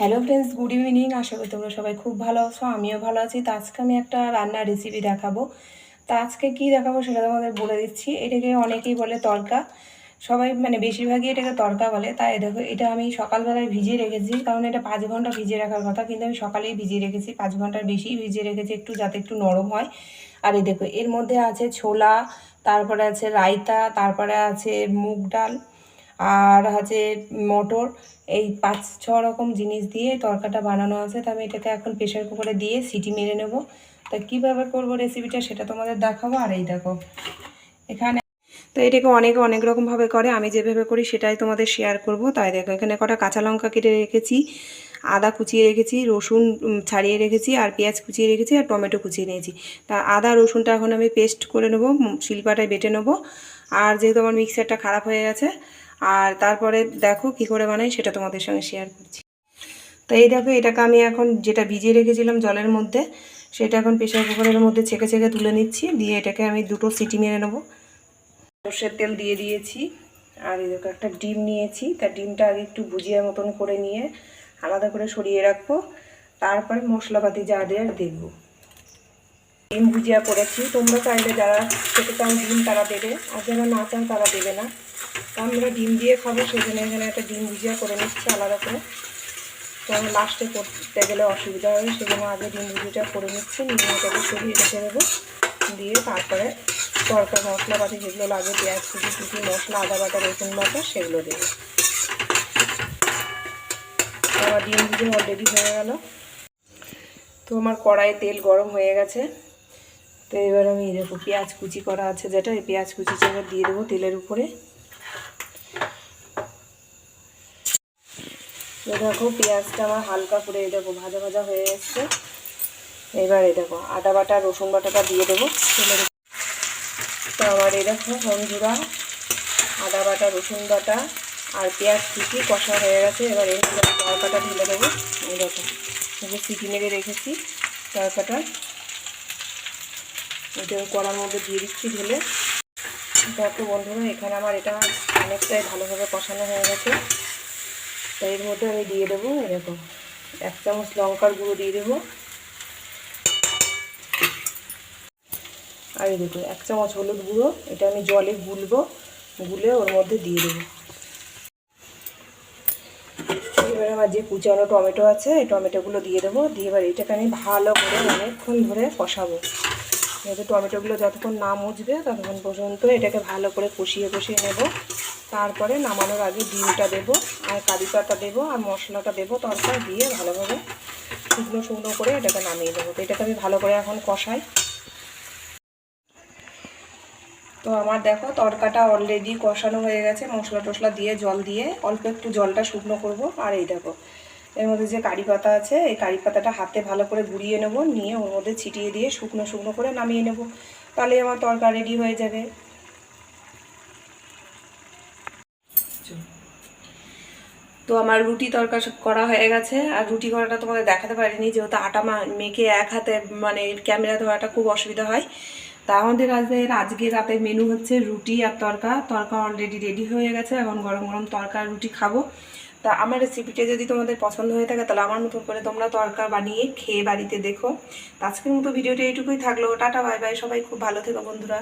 Hello friends good evening আশা করি তোমরা সবাই খুব ভালো আছো, আমিও ভালো আছি। তো আজকে আমি একটা রান্নার রেসিপি দেখাবো। তো আজকে কি দেখাবো সেটা তোমাদের বলে দিচ্ছি। এটাকে অনেকেই বলে তড়কা। সবাই মানে বেশিরভাগই এটাকে তড়কা বলে। তাই দেখো, এটা আমি সকালবেলায় ভিজিয়ে রেখেছি। কারণ এটা পাঁচ ঘণ্টা ভিজিয়ে রাখার কথা, কিন্তু আমি সকালেই ভিজিয়ে রেখেছি। পাঁচ ঘণ্টার বেশি ভিজিয়ে রেখেছি, একটু যাতে একটু নরম হয়। আর এই দেখো, এর মধ্যে আছে ছোলা, তারপরে আছে রায়তা, তারপরে আছে মুগ ডাল। আর হচ্ছে মটর, এই পাঁচ, ছ রকম জিনিস দিয়ে তরকাটা বানানো আছে। তো আমি এটাকে এখন প্রেশার কুকারে দিয়ে সিটি মেরে নেব। তা কীভাবে করব রেসিপিটা সেটা তোমাদের দেখাবো। আর এই দেখো, এখানে তো এটাকে অনেকে, অনেক রকমভাবে করে। আমি যেভাবে করি সেটাই তোমাদের শেয়ার করব। তাই দেখো, এখানে কটা কাঁচা লঙ্কা কেটে রেখেছি, আদা কুচিয়ে রেখেছি, রসুন ছাড়িয়ে রেখেছি, আর পেঁয়াজ কুচিয়ে রেখেছি, আর টমেটো কুচিয়ে নিয়েছি। তা আদা, রসুনটা এখন আমি পেস্ট করে নেব শিলপাটায় বেটে নেব। আর যেহেতু আমার মিক্সারটা খারাপ হয়ে গেছে আর তারপরে দেখো কি করে বানাই সেটা তোমাদের সঙ্গে শেয়ার করছি। তো এই দেখো, এটাকে আমি এখন যেটা ভিজিয়ে রেখেছিলাম জলের মধ্যে, সেটা এখন প্রেশার কুকারের মধ্যে ছেঁকে ছেঁকে তুলে নিচ্ছি, দিয়ে এটাকে আমি দুটো সিটি মেরে নেব। সর্ষের তেল দিয়ে দিয়েছি, আর এই দেখো একটা ডিম নিয়েছি, তা ডিমটা আগে একটু ভুজিয়া মতন করে নিয়ে আলাদা করে সরিয়ে রাখব, তারপরে মশলাপাতি যা দেওয়ার দেখব। ডিম ভুজিয়া করেছি তোমরা চাইলে যারা খেতে চান ডিম তারা দেবে। আর যারা না চান তারা দেবে না। আমরা ডিম দিয়ে খাব সেই জন্য এখানে একটা ডিম ভুজিয়া করে নিচ্ছি আলাদা করে। তো আমি লাস্টে করতে গেলে অসুবিধা হবে, সেজন্য আগে ডিম ভুজিটা করে নিচ্ছি, নিয়ে সরিয়ে রেখে দেবো। দিয়ে তারপরে তরকার, মশলাপাতি যেগুলো লাগে, পেঁয়াজ কুচি কুচি, মশলা, আদা বাটা, রসুন বাটা, সেগুলো দেবো। আমার ডিম ভুজিয়া অলরেডি হয়ে গেল। তো আমার কড়াইয়ে তেল গরম হয়ে গেছে। তো এবার আমি এই দেখো পেঁয়াজ কুচি করা আছে যেটা, এই পেঁয়াজ কুচি এবার দিয়ে দেবো তেলের উপরে। দেখো পেঁয়াজটা আমার হালকা করে এই দেখো ভাজা ভাজা হয়ে এসছে। এবার এই দেখো আদা বাটা, রসুন বাটাটা দিয়ে দেবো তেলের। তো আমার এই দেখো আদা বাটা, রসুন বাটা আর পেঁয়াজ কুচি কষা হয়ে গেছে। এবার মধ্যে তরকাটা ঢেলে দেবো। এই দেখো, এই সিটি মেরে রেখেছি তরকাটা। এটা কড়ার মধ্যে দিয়ে দিচ্ছি ঢেলে। দেখো বন্ধুরা, এখানে আমার এটা অনেকটাই ভালোভাবে কষানো হয়ে গেছে। তো এর মধ্যে আমি দিয়ে দেবো এরকম এক চামচ লঙ্কার গুঁড়ো দিয়ে দেবো। আর দেখো, এক চামচ হলুদ গুঁড়ো, এটা আমি জলে গুলবো, গুলে ওর মধ্যে দিয়ে দেবো। এবার আমার যে কুচানো টমেটো আছে, এই টমেটোগুলো দিয়ে দেবো। দিয়ে এবার এটাকে আমি ভালো করে অনেকক্ষণ ধরে কষাবো। যেহেতু টমেটোগুলো যতক্ষণ না মুছবে ততক্ষণ পর্যন্ত এটাকে ভালো করে কষিয়ে কষিয়ে নেব। তারপরে নামানোর আগে ডিমটা দেবো, আর কারি পাতা দেবো, আর মশলাটা দেবো, তরকারি দিয়ে ভালোভাবে শুকনো শুকনো করে এটাকে নামিয়ে দেবো তো এটাকে আমি ভালো করে এখন কষাই। তো আমার দেখো তরকাটা অলরেডি কষানো হয়ে গেছে। মশলা টশলা দিয়ে জল দিয়ে অল্প একটু জলটা শুকনো করব। আর এই দেখো এর মধ্যে যে কারি পাতা আছে, এই কারি পাতাটা হাতে ভালো করে গুঁড়িয়ে নেব, নিয়ে ওর মধ্যে ছিটিয়ে দিয়ে শুকনো শুকনো করে নামিয়ে নেব। তাহলে আমার তরকা রেডি হয়ে যাবে। তো আমার রুটি তরকা করা হয়ে গেছে। আর রুটি করাটা তোমাদের দেখাতে পারিনি, যেহেতু আটা মেখে এক হাতে মানে ক্যামেরা ধরাটা খুব অসুবিধা হয়। তা আমাদের আজকে আজকে রাতে মেনু হচ্ছে রুটি আর তরকা। তরকা অলরেডি রেডি হয়ে গেছে, এখন গরম গরম তরকা আর রুটি খাব। তা আমার রেসিপিটা যদি তোমাদের পছন্দ হয়ে থাকে, তাহলে আমার মতন করে তোমরা তরকা বানিয়ে খেয়ে বাড়িতে দেখো। আজকের মতো ভিডিওটা এইটুকুই থাকল। টাটা, বাই বাই, সবাই খুব ভালো থেকো বন্ধুরা।